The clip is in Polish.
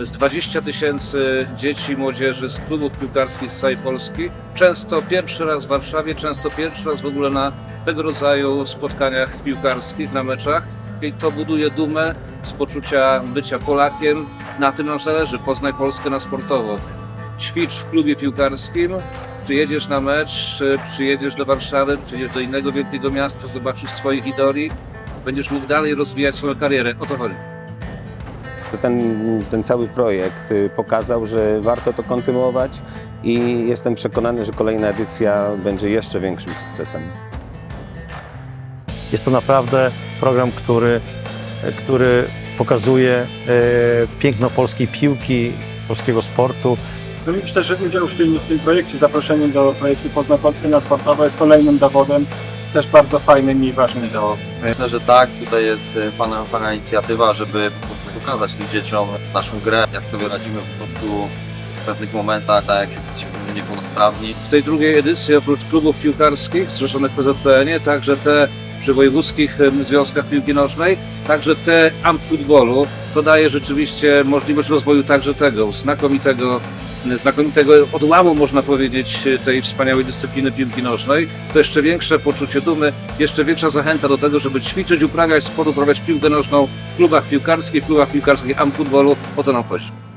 z 20 tysięcy dzieci i młodzieży z klubów piłkarskich z całej Polski. Często pierwszy raz w Warszawie, często pierwszy raz w ogóle na tego rodzaju spotkaniach piłkarskich, na meczach. I to buduje dumę z poczucia bycia Polakiem. Na tym nam zależy. Poznaj Polskę na sportowo. Ćwicz w klubie piłkarskim, przyjedziesz na mecz, przyjedziesz do Warszawy, przyjedziesz do innego wielkiego miasta, zobaczysz swoich idoli, będziesz mógł dalej rozwijać swoją karierę. O to chodzi. Ten, ten cały projekt y, pokazał, że warto to kontynuować i jestem przekonany, że kolejna edycja będzie jeszcze większym sukcesem. Jest to naprawdę program, który, który pokazuje e, piękno polskiej piłki, polskiego sportu. No już też udział w tym, w tym projekcie, zaproszenie do projektu Pozna Polskę na sportowo jest kolejnym dowodem, też bardzo fajnym i ważnym dla nas. Myślę, że tak, tutaj jest e, fajna, fajna inicjatywa, żeby po prostu pokazać tym dzieciom naszą grę, jak sobie radzimy po prostu w pewnych momentach, tak jak jesteśmy niepełnosprawni. W tej drugiej edycji oprócz klubów piłkarskich zrzeszonych PZPN-ie, także te przy wojewódzkich związkach piłki nożnej, także te amfutbolu, to daje rzeczywiście możliwość rozwoju także tego znakomitego, znakomitego odłamu, można powiedzieć, tej wspaniałej dyscypliny piłki nożnej. To jeszcze większe poczucie dumy, jeszcze większa zachęta do tego, żeby ćwiczyć, uprawiać sport, uprawiać piłkę nożną w klubach piłkarskich, klubach piłkarskich amfutbolu. O to nam chodzi.